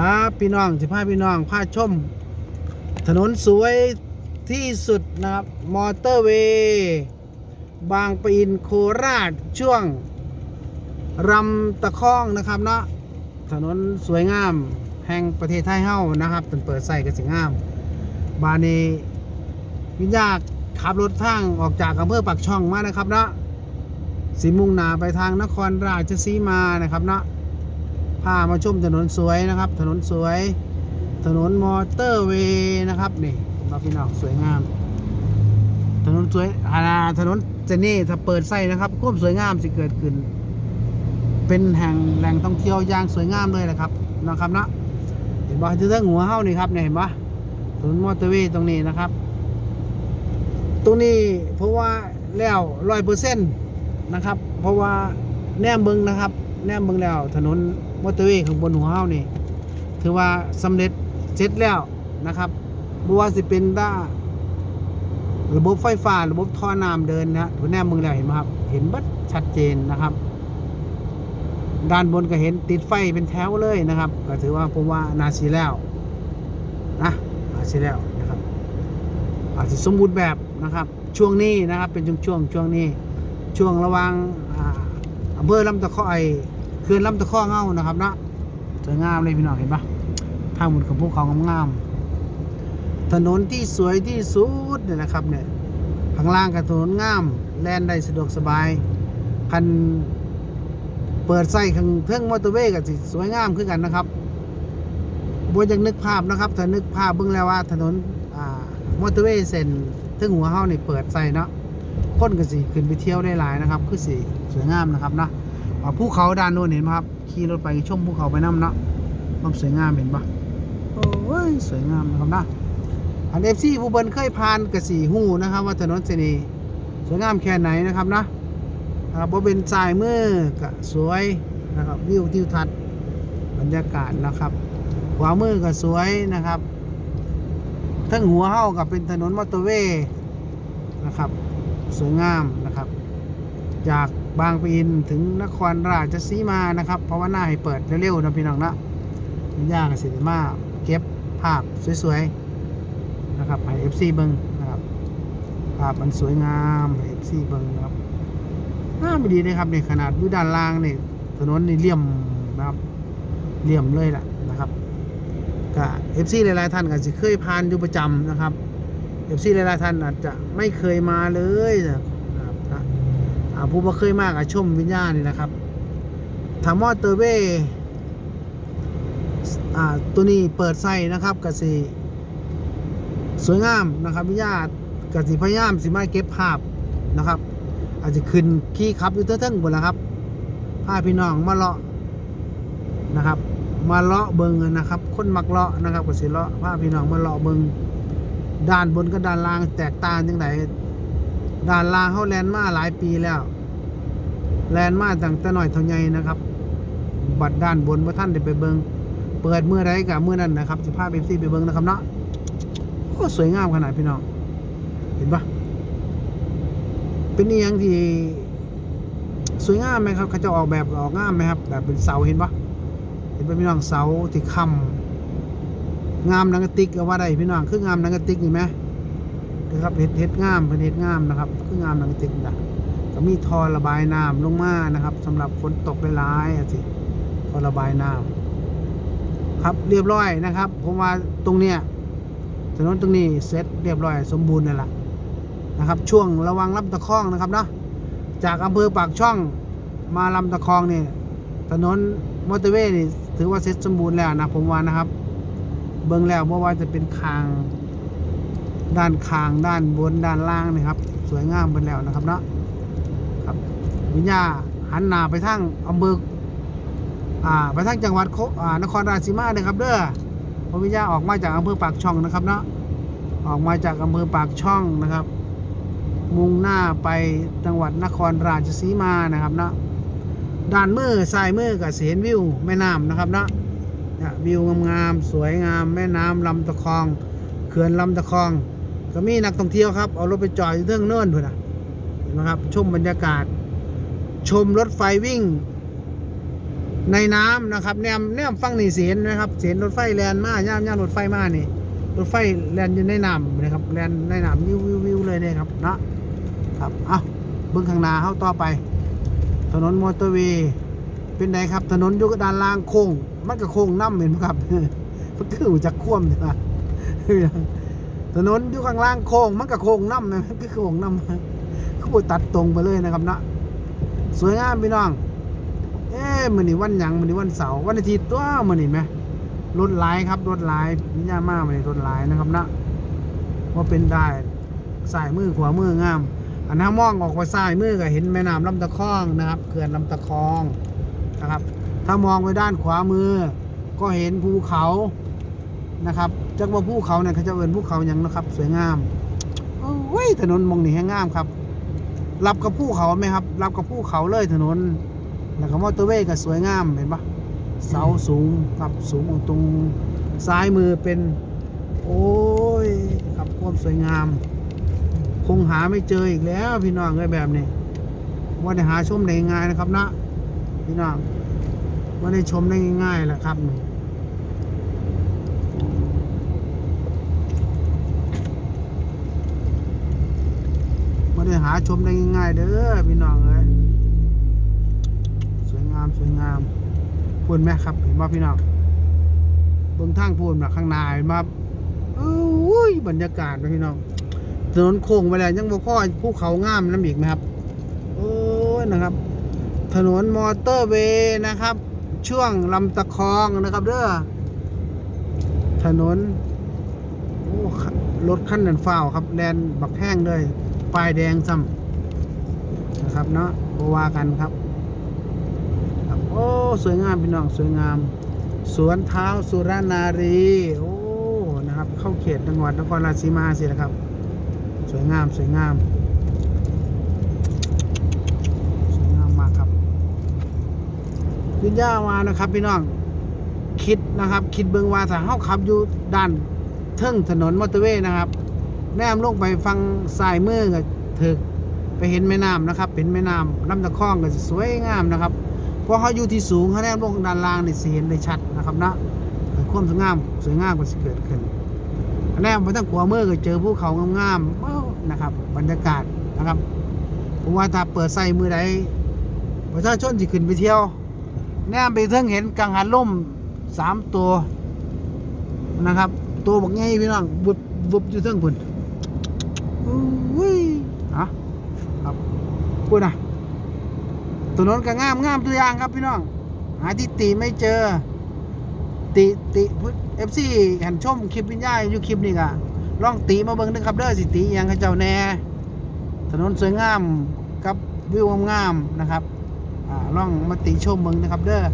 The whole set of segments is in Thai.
ครับพี่น้องสิพาพี่น้องพาชม ถนนสวยที่สุดนะครับ มอเตอร์เวย์บางปะอินโคราชช่วงรำตะคองนะครับเนาะถนนสวยงาม แห่งประเทศไทยเฮ้านะครับเป็นเปิดใส่กันสิงาม บานนี้วิญญาณขับรถทางออกจากอำเภอปากช่องมานะครับเนาะสีมุ่งหนาไปทางนครราชสีมานะครับเนาะ พามาชมถนนสวยนะครับ ถนนสวย ถนนมอเตอร์เวย์นะครับนี่เราพี่น้องสวยงาม ถนนสวยอาณาถนนเจนี่ถ้าเปิดไส้นะครับความสวยงามสิเกิดขึ้น เป็นแห่งแหล่งท่องเที่ยวอย่างสวยงามเลยนะครับนะครับนะเห็นบ่ที่เรื่องหัวเฮ้านี่ครับเนี่ยเห็นบ่ถนนมอเตอร์เวย์ตรงนี้นะครับ ตรงนี้เพราะว่าแล้วร้อยเปอร์เซ็นต์นะครับ เพราะว่าแนมเบิงนะครับ แนมเบิงแล้วถนน มอเตอร์เวย์ข้างบนหัวเฮานี่ ถือว่าสำเร็จเสร็จแล้วนะครับบ่ว่าสิเป็นด้าระบบไฟฟ้า ระบบท่อน้ำเดินนะฮะแนมเบิงแล้วเห็นไหมครับ เห็นบัดชัดเจนนะครับ ด้านบนก็เห็นติดไฟเป็นแถวเลยนะครับ ก็ถือว่าผมว่านาซีแล้วนะนาซีแล้วนะครับ อาจจะสมบูรณ์แบบนะครับ ช่วงนี้นะครับเป็นช่วงช่วงช่วงนี้ ช่วงระว่างอ่าอำเภอลำตะคอไอ เขื่อนลำตะคอเงานะครับนะสวยงามเลยพี่น้องเห็นปะทางหมดของภูเขางามๆถนนที่สวยที่สุดเนี่ยนะครับเนี่ยข้างล่างกับถนนงาม แล่นได้สะดวกสบาย คันเปิดไส้ข้างเทิงมอเตอร์เวย์ก็สิสวยงามขึ้นกันนะครับบนจากนึกภาพนะครับถ้านึกภาพเบื้องแล้วว่าถนนอ่ามอเตอร์เวย์เส้นเทึงหัวเฮานี่เปิดไส้เนาะคนก็สิขึ้นไปเที่ยวได้หลายนะครับ คือสิสวยงามนะครับนะ ภูเขาด้านโน้นเห็นไหมครับ ขี่รถไปชมภูเขาไปน้ำเนาะมันสวยงามเห็นปะโอ้ยสวยงามนะครับนะอันเอฟซีผู้เบินเคยผ่านกระสีหูนะครับ ว่าถนนเสนีสวยงามแค่ไหนนะครับนะอ่าบเป็นสายมือก็สวยนะครับวิวทิวทัศน์บรรยากาศนะครับขวามือก็สวยนะครับ ทั้งหัวเฮากับเป็นถนนมอเตอร์เวย์นะครับ สวยงามนะครับ จาก บางปะอินถึงนครราชสีมานะครับ เพราะว่าหน้าให้เปิดเร็วๆนะพี่น้องนะมันยากสิมาเก็บภาพสวยๆนะครับให้ FC เบิงนะครับภาพมันสวยงามให้ FC เบิงนะครับน่าไม่ดีนะครับในขนาดอยู่ด้านล่างเนี่ยถนนนี่เลี่ยมนะครับเลี่ยมเลยแหละนะครับก็ FC หลายๆท่านก็จะเคยผ่านอยู่ประจำนะครับเอฟซีหลายๆท่านอาจจะไม่เคยมาเลยนะครับนะอ่า ผู้บ่เคยมากอาชมวิญญาณนี่นะครับถามว่าเตอร์เวย์อ่าตัวนี้เปิดไส้นะครับกสิสวยงามนะครับวิญญาณกสิพยายามสิมาเก็บภาพนะครับ อาจจะขึ้นขี้ขับอยู่เท่งๆบนละครับพาพี่น้องมาเลาะนะครับ มาเลาะเบิงนะครับ คนมักเลาะนะครับกสิเลาะพาพี่น้องมาเลาะเบิงด้านบนกับด้านล่างแตกต่างจังได ด้านลางเขาแลนมาหลายปีแล้ว แลนมาตั้งแต่หน้อยเท่าใหญ่นะครับ บัดด้านบนว่าท่านได้ไปเบิงเปิดเมื่อไรกับเมื่อนั้นนะครับจะพาเอฟซีไปเบิงนะครับเนาะโอ้สวยงามขนาดพี่น้อง เห็นปะเป็นนี่ยังที่สวยงามไหมครับเขาจะออกแบบออกงามไหมครับ แบบเป็นเสาเห็นปะเห็นปะพี่น้องเสาที่ค้ำงามนังกติกก็ว่าได้พี่น้องคืองามนังกติกนี่ไหม นะครับเห็ดเห็ดงามเป็นเห็ดงามนะครับ คืองามหนังกระติกนะก็มีท่อระบายน้ำลงมานะครับสำหรับฝนตกหลายๆอะสิท่อระบายน้ำครับเรียบร้อยนะครับ ผมว่าตรงเนี้ยถนนตรงนี้เสร็จเรียบร้อยสมบูรณ์นั่นแหละนะครับ ช่วงระวังลำตะคองนะครับเนาะจากอำเภอปากช่องมาลำตะคองนี่ถนนมอเตอร์เวย์นี่ถือว่าเสร็จสมบูรณ์แล้วนะผมว่านะครับ เบิ่งแล้วเพราะว่าจะเป็นคาง ด้านคางด้านบนด้านล่างนะครับ สวยงามเบิ่แล้วนะครับเนาะครับวิญญาหันหน้าไปทางอำเภออ่าไปทางจังหวัดโคอ่านครราชสีมาเลยครับ เด้อพระวิญญาออกมาจากอำเภอปากช่องนะครับเนาะออกมาจากอำเภอปากช่องนะครับ มุ่งหน้าไปจังหวัดนครราชสีมานะครับเนาะด้านมือซ้ายมือกับเห็นวิวแม่น้ำนะครับเนาะวิวงามๆสวยงามแม่น้ำลำตะคอง เขื่อนลำตะคอง ก็มีนักท่องเที่ยวครับ เอารถไปจอดอยู่เทิงเนินพุ่นนะเห็นไหมครับ ชมบรรยากาศ ชมรถไฟวิ่ง ในน้ำนะครับแนมแนมฟังนี่เสียนนะครับ เสียนรถไฟแลนมาย่ามย่ามรถไฟมานี่รถไฟแลนอยู่ในน้ำนะครับแลนในน้ำวิววิววิวเลยเนี่ยครับนะครับเอาเบื้องข้างหน้าเข้าต่อไป ถนนมอเตอร์เวย์เป็นไงครับ ถนนยู่ด้านล่างโค้งมันก็โค้งน้ำเห็นไหมครับมันคืออจากคว่ำใช่ไหม ถนนอยู่ข้างล่างโค้งมันก็โค้งน้ำนะมันก็โค้งน้ำเขาบตัดตรงไปเลยนะครับเนาะสวยงามพี่น้อง เอ๊ะมันนี่วันหยังมันนี่วันเสาร์วันอาทิตย์ตัวมันนี่ไหมรถลายครับรถลายนิยามากมันนี่รถหลายนะครับนะว่าเป็นได้สายมือขวามืองาม อันถ้ามองออกไปซ้ายมือก็เห็นแม่น้ำลำตะคองนะครับเขื่อนลำตะคองนะครับ ถ้ามองไปด้านขวามือ ก็เห็นภูเขานะครับ จักว่าภูเขาเนี่ยเขาจะเอินภูเขาอย่างนะครับ สวยงามโอ้ยถนนมองนี่แห้งงามครับ รับกับภูเขาไหมครับ รับกับภูเขาเลยถนน แล้วก็มอเตอร์เวย์ก็สวยงามเห็นปะเสาสูงกับสูงตรงซ้ายมือเป็น โอ้ยกับความสวยงาม คงหาไม่เจออีกแล้ว พี่น้องเลยแบบนี้ว่าได้หาชมได้ง่ายนะครับนะพี่น้องว่าได้ชมได้ง่ายๆแหละครับว่าได้ หาชมได้ง่ายๆเด้อพี่น้องเอ้ยสวยงามสวยงามพูนไหมครับเห็นว่าพี่น้องเบื้องทางพูนแบบข้างหน้าเห็นว่าโอ้ยบรรยากาศพี่น้องถนนโค้งไปแล้วยังบ่พอภูเขางามน้ำอีกไหมครับโอ้ยนะครับ ถนนมอเตอร์เวย์นะครับ ช่วงลำตะคองนะครับเด้อถนนโอ้รถขั้นนันฟ้าครับแลนบักแห้งเลย ป้ายแดงซ้ำนะครับเนาะบวากันครับครับ โอ้ สวยงามพี่น้องสวยงาม สวนเท้าสุรนารี โอ้ นะครับ เข้าเขตจังหวัดนครราชสีมาสินะครับ สวยงามสวยงามสวยงามมากครับวิญญามานะครับพี่น้องคิดนะครับ คิดเบิงว่าถ้าเฮาขับอยู่ด้านเทิงถนนมอเตอร์เวย์นะครับ แนมลงไปฟังสายมือก็ถึกไปเห็นแม่น้ำนะครับ เป็นแม่น้ำลำตะคองก็สวยงามนะครับเพราะเขาอยู่ที่สูงเขาแนมลงด้านล่างนี่สิเห็นได้ชัดนะครับนะความสวยงามสวยงามก็สิเกิดขึ้นแนมไปทางขวามือก็เจอภูเขางามๆนะครับ บรรยากาศนะครับผมว่าถ้าเปิดใส่มือใดประชาชนสิขึ้นไปเที่ยว แนมไปเทิงเห็นกังหันล่มสามตัวนะครับ ตัวบักใหญ่พี่น้องบุบบุบอยู่เทิงพุ่น อุ้ยอะครับพูดนะถนนก็งามงามตัวอย่างครับพี่น้อง หาที่ติไม่เจอ ติติพุเอฟซีหันชมคลิปวิญญาณอยู่คลิปนี้ก็ลองติมาเบิ่งนึงครับเด้อสิติอิหยังเขาเจ้าแน่ถนนสวยงามกับวิวงามนะครับอ่าลองมาติชมเบิ่งนะครับ เด้อ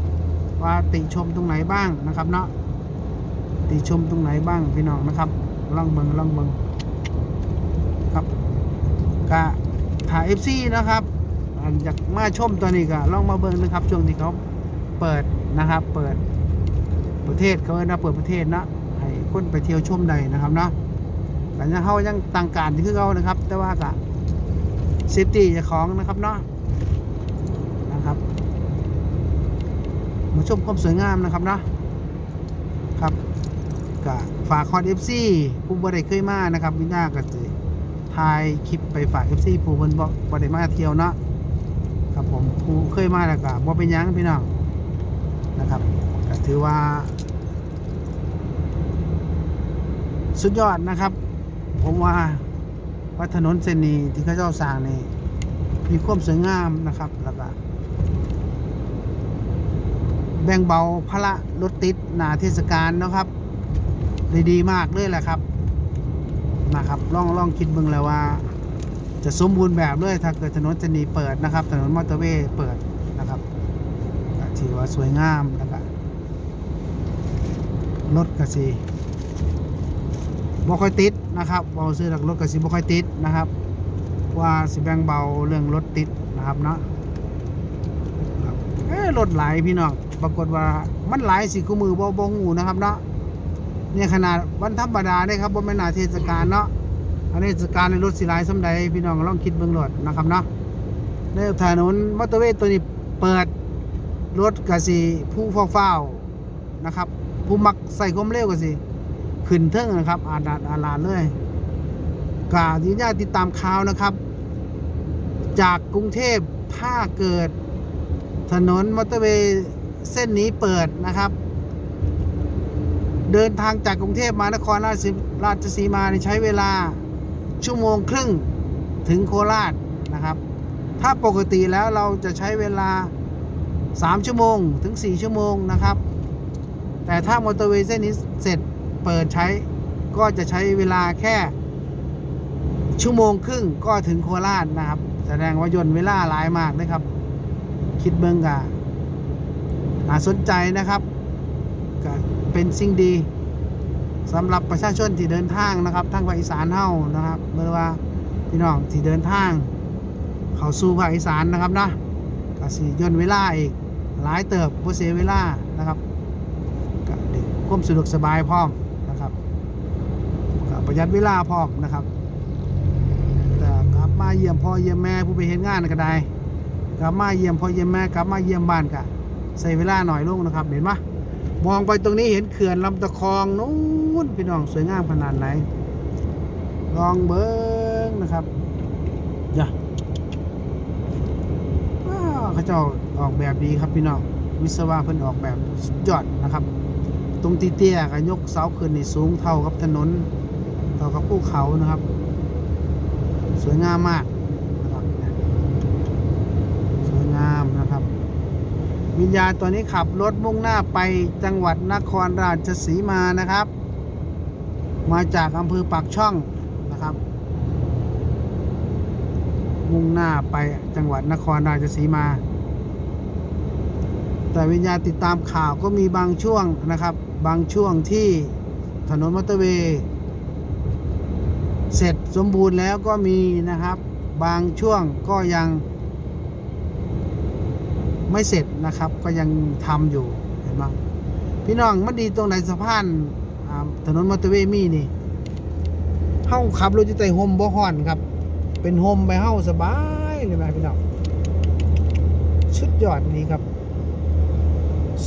ว่าติชมตรงไหนบ้างนะครับเนาะติชมตรงไหนบ้างพี่น้องนะครับลองเบิ่งลองเบิ่ง ครับกะถ่ายเอฟซีนะครับอันอยากมาชมตัวนี้ก็ลองมาเบิ่งนะครับ ช่วงที่เขาเปิดนะครับ เปิดประเทศเขาเอานว่าเปิดประเทศนะให้คนไปเที่ยวชมได้นะครับเนาะแต่ยังเขายังต่างการที่คือเขานะครับ แต่ว่าก็เซฟตี้จ้าของนะครับเนาะนะครับมาชมความสวยงามนะครับเนาะครับก็ฝากคอนเอฟซีผู้บริเคยมานะครับวินาก็จะ ถ่ายคลิปไปฝากเอฟซีผู้บนบ่บริมาเที่ยวเนาะครับผมผู้เคยมาแล้วก็บ่เป็นหยังพี่น้องนะครับก็ถือว่า สุดยอดนะครับ ผมว่าว่าถนนเส้นนี้ที่เขาเจ้าสร้างนี่มีความสวยงามนะครับแล้วก็แบ่งเบาภาระรถติดหนาเทศกาลนะครับด้ดีมากเลยแหละครับ นะครับลองลองคิดเบิ่งแล้วว่า จะสมบูรณ์แบบเลยถ้าเกิดถนนเส้นนี้เปิดนะครับ ถนนมอเตอร์เวย์เปิดนะครับถือว่าสวยงามนะครับรถกระสีบ่ค่อยติดนะครับเบาซื้อหลักรถกระสีบ่ค่อยติดนะครับ ว่าสิแบงเบาเรื่องรถติดนะครับเนาะรับเอ้รถหลายพี่น้องปรากฏว่ามันหลายสิคู่มือบ่บ่งูนะครับเนาะ เนี่ยขนาดวันธรรมดาได้ครับบ่แม่นหน้าเทศกาลเนาะอันนี้สการในรถสีลายสำใดพี่น้องลองคิดเบื้องหลดนะครับเนาะในถนนมอเตอร์เวย์ตัวนี้เปิดรถกะสิผู้เฝ้านะครับ ผู้มักใส่ความเร็วกะสิขึ้นเทิงนะครับ อาดาดอาลาเลยกาที่ญาติติดตามข่าวนะครับ จากกรุงเทพถ้าเกิด ถนนมอเตอร์เวย์เส้นนี้เปิดนะครับ เดินทางจากกรุงเทพมานครราชราชสีมาเนี่ยใช้เวลาชั่วโมงครึ่งถึงโคราชนะครับ ถ้าปกติแล้วเราจะใช้เวลา 3 ชั่วโมงถึง 4 ชั่วโมงนะครับ แต่ถ้ามอเตอร์เวย์เส้นนี้เสร็จเปิดใช้ก็จะใช้เวลาแค่ ชั่วโมงครึ่งก็ถึงโคราชนะครับ แสดงว่ายนเวลาหลายมากนะครับ คิดเบิ่งกะน่าสนใจนะครับ เป็นสิ่งดีสำหรับประชาชนที่เดินทางนะครับทางภาคอีสานเฮานะครับเมื่อว่าพี่น้องที่เดินทาง เข้าสู่ภาคอีสานนะครับนะก็สิย่นเวลาอีกหลายเติบบ่เสียเวลานะครับก็ด้ความสะดวกสบายพร้อมนะครับก็ประหยัดเวลาพร้อมนะครับแต่กลับมาเยี่ยมพ่อเยี่ยมแม่ผู้ไปเห็นงานก็ได้กลับมาเยี่ยมพ่อเยี่ยมแม่กลับมาเยี่ยมบ้านก็ใส่เวลาหน่อยลงนะครับเห็นปะม มองไปตรงนี้เห็นเขื่อนลำตะคองนู้นพี่น้องสวยงามขนาดไหน ลองเบิ้งนะครับอย่าว้าเขาเจ้าออกแบบดีครับพี่น้องวิศวะเพิ่นออกแบบสุดยอดนะครับ ตรงตีเตี้ยๆก็ยกเสาขึ้นนี่สูงเท่ากับถนนเท่ากับภูเขานะครับ สวยงามมากนะครับเนี่ยสวยงามนะครับ วิญญาณตัวนี้ขับรถมุ่งหน้าไปจังหวัดนครราชสีมานะครับ มาจากอำเภอปากช่องนะครับ มุ่งหน้าไปจังหวัดนครราชสีมา แต่วิญญาณติดตามข่าวก็มีบางช่วงนะครับ บางช่วงที่ถนนมอเตอร์เวย์เสร็จสมบูรณ์แล้วก็มีนะครับ บางช่วงก็ยัง ไม่เสร็จนะครับ ก็ยังทำอยู่เห็นไหมพี่น้องมันดีตรงไหนสะพานถนนมอเตอร์เวย์มีนี่เฮ้าขับรถอยู่ใต้โฮมบ่ฮอนครับ เป็นโฮมไปเฮ้าสบายเลยไหมพี่น้องชุดยอดนี้ครับ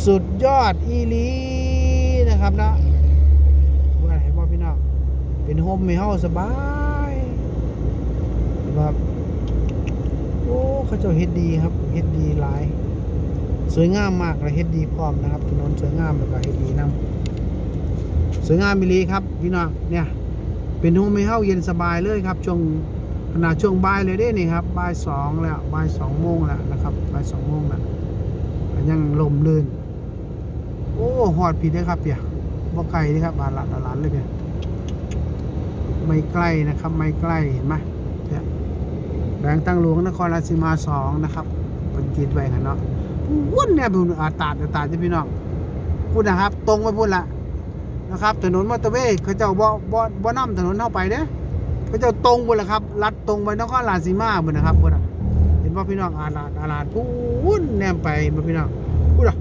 สุดยอดอีลีนะครับนะว่าไหนบ่พี่น้องเป็นโฮมไม่เฮาสบายแบบโอ้เขาเจ้าเฮ็ดดีครับเฮ็ดดีหลาย สวยงามมากและเฮดดีพร้อมนะครับถนนสวยงามแล้วก็เฮดดีนํสวยงามมิลีครับพี่น้องเนี่ยเป็นโฮมไม่เฮาเย็นสบายเลยครับช่วงขณะช่วงบ่ายเลยเด้นี่ครับบ่ายสองแล้วบ่ายสองโมงแล้วนะครับบ่ายสองโมงแล้วยังลมลื่น โอ้หอดผิดเลยครับเปียบ่ไกลเลยครับบานหลัดหลานเลยเปียไม่ใกล้นะครับ ไม่ใกล้เห็นไหมเนี่ยแบงค์ตั้งหลวงนครราชสีมาสองนะครับเป็นจีดไว้กันเนาะ วุ่นเนี่ยเป็นอาตาดอาตาดจะพี่น้องพูดนะครับ ตรงไปพูดละนะครับ ถนนมอเตอร์เวย์เขาเจ้าบ่บ่บ่นำถนนเข้าไปเด้เขาเจ้าตรงไปละครับลัดตรงไปนครราชสีมาบุญนะครับพูดอะเห็นว่าพี่น้องอาลาดอาลาดพูนแนมไปเห็นว่าพี่น้องพูดอะ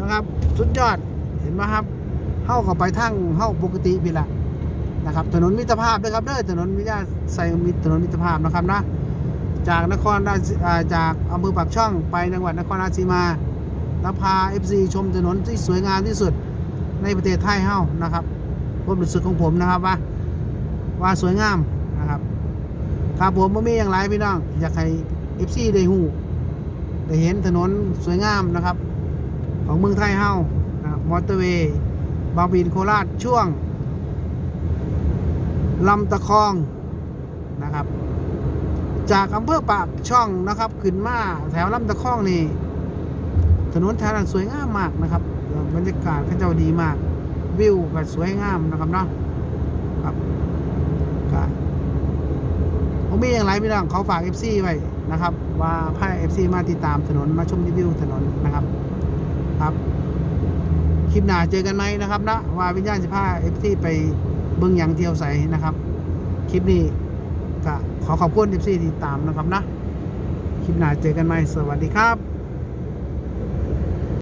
นะครับ สุดยอดเห็นไหมครับเข้าเข้าไปทั้งเข้าปกติพี่ละนะครับ ถนนมิตรภาพด้วยครับเด้อถนนวิทยาใส่มิตรถนนมิตรภาพนะครับนะ จากนครราชจากอำเภอปากช่องไปจังหวัดนครราชสีมาแล้วพา FC ชมถนนที่สวยงามที่สุดในประเทศไทยเฮานะครับความรู้สึกของผมนะครับว่าว่าสวยงามนะครับครับผมบ่มีอย่างไรพี่น้องอยากให้ FC ได้หูได้เห็นถนนสวยงามนะครับ ของเมืองไทยเฮานะมอเตอร์เวย์บางปีนโคราชช่วงลำตะคองนะครับ จากอำเภอปากช่องนะครับ ขึ้นมาแถวลำตะคองนี่ถนนแถวนั้นสวยงามมากนะครับบรรยากาศเขาเจ้าดีมาก วิวก็สวยงามนะครับเนาะครับก็ผมมีอย่างไรพี่น้องเขาฝาก FC ไว้นะครับ ว่าพา FC มาติดตามถนนมาชมรีวิวถนนนะครับครับคลิปหน้าเจอกันไหมนะครับนะว่าวิญญาณสิพา FC ไปเบิ่งหยังเที่ยวใสนะครับ คลิปนี้ ก็ขอขอบคุณ FC ที่ตามนะครับนะ คลิปหน้าเจอกันไหมสวัสดีครับ